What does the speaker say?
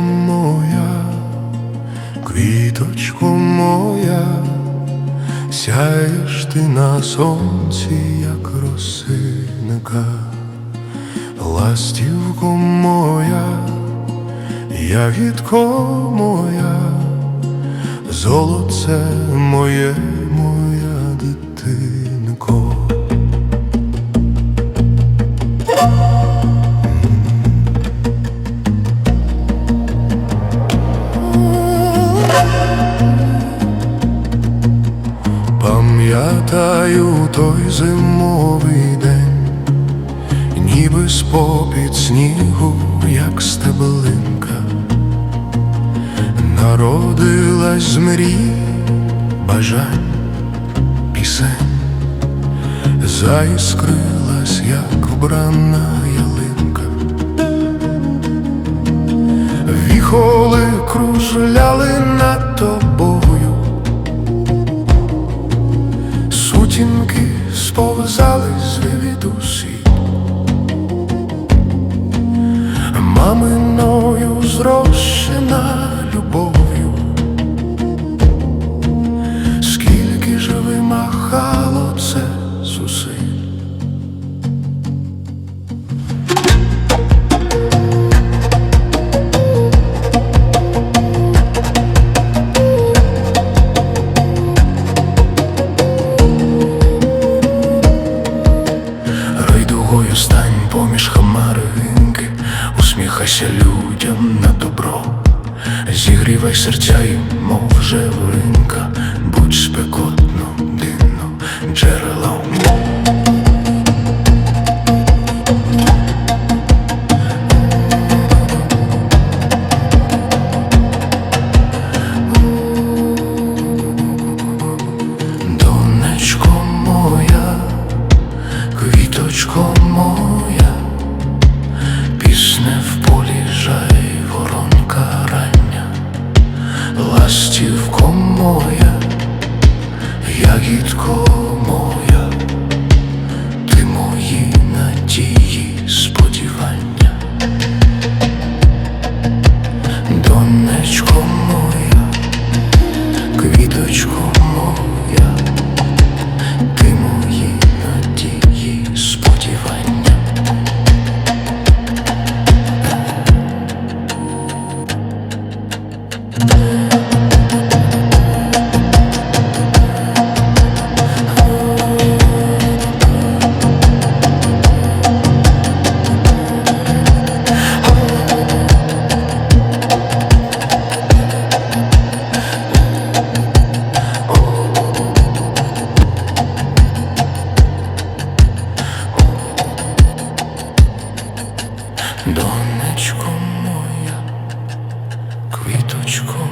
моя, квіточко моя, сяєш ти на сонці, як росинка, ластівко моя, ягідко моя, золоце моє. Пам'ятаю той зимовий день, ніби спопід снігу, як стеблинка, народилась з мрій, бажань, пісень, заіскрилась, як вбрана ялинка. Віхоли кружляли Сутінки сповзались від Маминою зрощена поміж хмаринки, усміхайся людям на добро, зігрівай серця і мов жевринка, ластівко моя, ягідко моя, ти мої надії, сподівання, донечко моя, квіточко моя. Ти мої надії, сподівання. Донечко моя, квіточко.